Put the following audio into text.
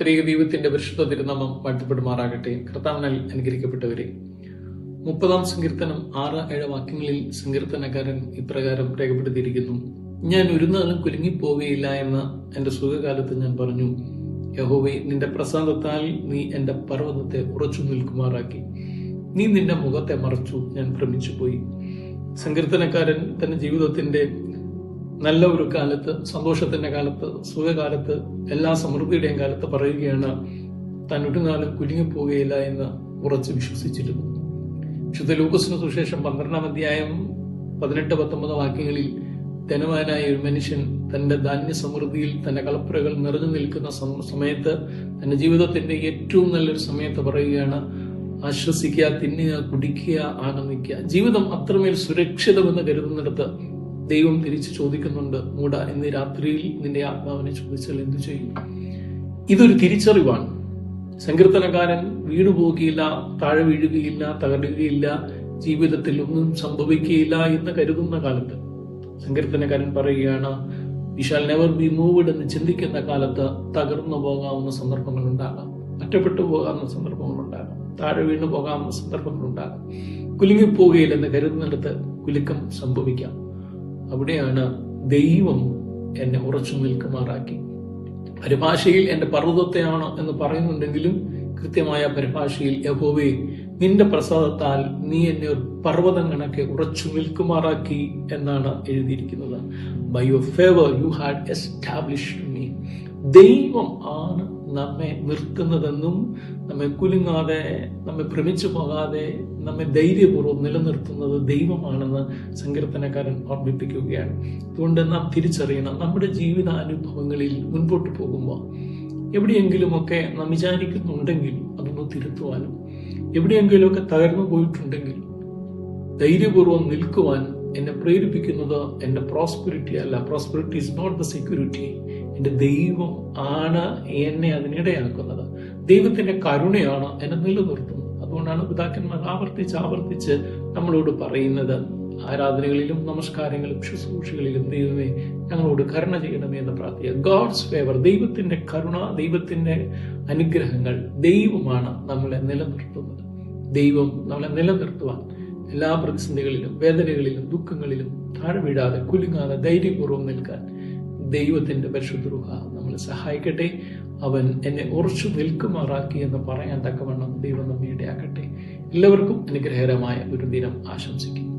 ത്രിക ദൈവത്തിന്റെ പരിശുദ്ധ തിരുനാമം വാഴ്ത്തപ്പെടുമാറാകട്ടെ. കർത്താവിനാൽ അനുഗ്രഹിക്കപ്പെട്ടവരെ മുപ്പതാം സങ്കീർത്തനം ആറ് ഏഴ് വാക്യങ്ങളിൽ സങ്കീർത്തനക്കാരൻ ഇപ്രകാരം രേഖപ്പെടുത്തിയിരിക്കുന്നു. ഞാൻ ഒരു നാളും കുലുങ്ങിപ്പോവുകയില്ല എന്ന് എന്റെ സുഖകാലത്ത് ഞാൻ പറഞ്ഞു. യഹോവേ നിന്റെ പ്രസാദത്താൽ നീ എന്റെ പർവതത്തെ ഉറച്ചു നിൽക്കുമാറാക്കി. നീ നിന്റെ മുഖത്തെ മറച്ചു ഞാൻ ഭ്രമിച്ചു പോയി സങ്കീർത്തനക്കാരൻ തന്റെ ജീവിതത്തിന്റെ നല്ല ഒരു കാലത്ത് സന്തോഷത്തിന്റെ കാലത്ത് സുഖകാലത്ത് എല്ലാ സമൃദ്ധിയുടെയും കാലത്ത് പറയുകയാണ് താൻ ഒരു നാളും കുലുങ്ങിപ്പോവുകയില്ല എന്ന് ഉറച്ചു വിശ്വസിച്ചിരുന്നു. വിശുദ്ധ ലൂക്കസിന് സുശേഷം പന്ത്രണ്ടാം അധ്യായം പതിനെട്ട് പത്തൊമ്പത് വാക്യങ്ങളിൽ ധനവാനായ ഒരു മനുഷ്യൻ തന്റെ ധാന്യ സമൃദ്ധിയിൽ തന്റെ കളപ്പുരകൾ നിറഞ്ഞു നിൽക്കുന്ന സമയത്ത് തന്റെ ജീവിതത്തിന്റെ ഏറ്റവും നല്ലൊരു സമയത്ത് പറയുകയാണ് ആശ്വസിക്കുക തിന്നുക കുടിക്കുക ആനന്ദിക്കുക. ജീവിതം അത്രമേൽ സുരക്ഷിതമെന്ന് കരുതുന്നിടത്ത് ദൈവം തിരിച്ചു ചോദിക്കുന്നുണ്ട് മൂട ഇന്ന് രാത്രിയിൽ നിന്റെ ആത്മാവിനെ ചോദിച്ചാൽ എന്തു ചെയ്യും? ഇതൊരു തിരിച്ചറിവാണ്. സങ്കീർത്തനക്കാരൻ വീട് പോകുകയില്ല താഴെ വീഴുകയില്ല തകരുകയില്ല ജീവിതത്തിൽ ഒന്നും സംഭവിക്കുകയില്ല എന്ന് കരുതുന്ന കാലത്ത്. സങ്കീർത്തനക്കാരൻ പറയുകയാണ് വിശാൽ നെവർ ബി മൂവ്ഡ് എന്ന് ചിന്തിക്കുന്ന കാലത്ത് തകർന്നു പോകാവുന്ന സന്ദർഭങ്ങൾ ഉണ്ടാകാം. ഒറ്റപ്പെട്ടു പോകാവുന്ന സന്ദർഭങ്ങൾ ഉണ്ടാകാം. താഴെ വീണു പോകാവുന്ന സന്ദർഭങ്ങൾ ഉണ്ടാകാം. കുലുങ്ങിപ്പോകുകയില്ലെന്ന് കരുതുന്നിടത്ത് കുലുക്കം സംഭവിക്കാം. അവിടെയാണ് ദൈവം എന്നെ ഉറച്ചു നിൽക്കുമാറാക്കി. പരിഭാഷയിൽ എന്റെ പർവതത്തെയാണ് എന്ന് പറയുന്നുണ്ടെങ്കിലും കൃത്യമായ പരിഭാഷയിൽ യഹോവേ നിന്റെ പ്രസാദത്താൽ നീ എന്നെ ഒരു പർവതം കണക്കെ ഉറച്ചു നിൽക്കുമാറാക്കി എന്നാണ് എഴുതിയിരിക്കുന്നത്. By your favour you had established me ദൈവം ആണ് നമ്മെ നിർത്തുന്നതെന്നും നമ്മെ കുലുങ്ങാതെ നമ്മെ ഭ്രമിച്ചു പോകാതെ നമ്മെ ധൈര്യപൂർവം നിലനിർത്തുന്നത് ദൈവമാണെന്ന് സങ്കീർത്തനക്കാരൻ ഓർമ്മിപ്പിക്കുകയാണ്. അതുകൊണ്ട് നാം തിരിച്ചറിയണം നമ്മുടെ ജീവിത അനുഭവങ്ങളിൽ മുൻപോട്ട് പോകുമ്പോൾ എവിടെയെങ്കിലുമൊക്കെ നാം വിചാരിക്കുന്നുണ്ടെങ്കിൽ അതൊന്ന് തിരുത്തുവാനും എവിടെയെങ്കിലുമൊക്കെ തകർന്നു പോയിട്ടുണ്ടെങ്കിൽ ധൈര്യപൂർവം നിൽക്കുവാൻ എന്നെ പ്രേരിപ്പിക്കുന്നത് എന്റെ പ്രോസ്പെരിറ്റി അല്ല. Prosperity is not the security എന്റെ ദൈവം ആണ് എന്നെ അതിനിടയാക്കുന്നത്. ദൈവത്തിന്റെ കരുണയാണ് എന്നെ നിലനിർത്തുന്നത്. അതുകൊണ്ടാണ് പിതാക്കന്മാർ ആവർത്തിച്ച് ആവർത്തിച്ച് നമ്മളോട് പറയുന്നത് ആരാധനകളിലും നമസ്കാരങ്ങളിലും ശുശ്രൂഷകളിലും ദൈവമേ ഞങ്ങളോട് കരുണ ചെയ്യണമേ എന്ന് പ്രാർത്ഥിക്കുക. ഗോഡ്സ് ഫേവർ ദൈവത്തിന്റെ കരുണ ദൈവത്തിന്റെ അനുഗ്രഹങ്ങൾ ദൈവമാണ് നമ്മളെ നിലനിർത്തുന്നത്. ദൈവം നമ്മളെ നിലനിർത്തുവാൻ എല്ലാ പ്രതിസന്ധികളിലും വേദനകളിലും ദുഃഖങ്ങളിലും താഴെ കുലുങ്ങാതെ ധൈര്യപൂർവം നിൽക്കാൻ ദൈവത്തിന്റെ പരിശുദ്ധ നമ്മളെ സഹായിക്കട്ടെ. അവൻ എന്നെ ഉറച്ചു നിൽക്കുമാറാക്കി എന്ന് പറയാൻ തക്കവണ്ണം ദൈവം നമ്മയുടെ ആക്കട്ടെ എല്ലാവർക്കും അനുഗ്രഹകരമായ ഒരു ദിനം ആശംസിക്കുന്നു.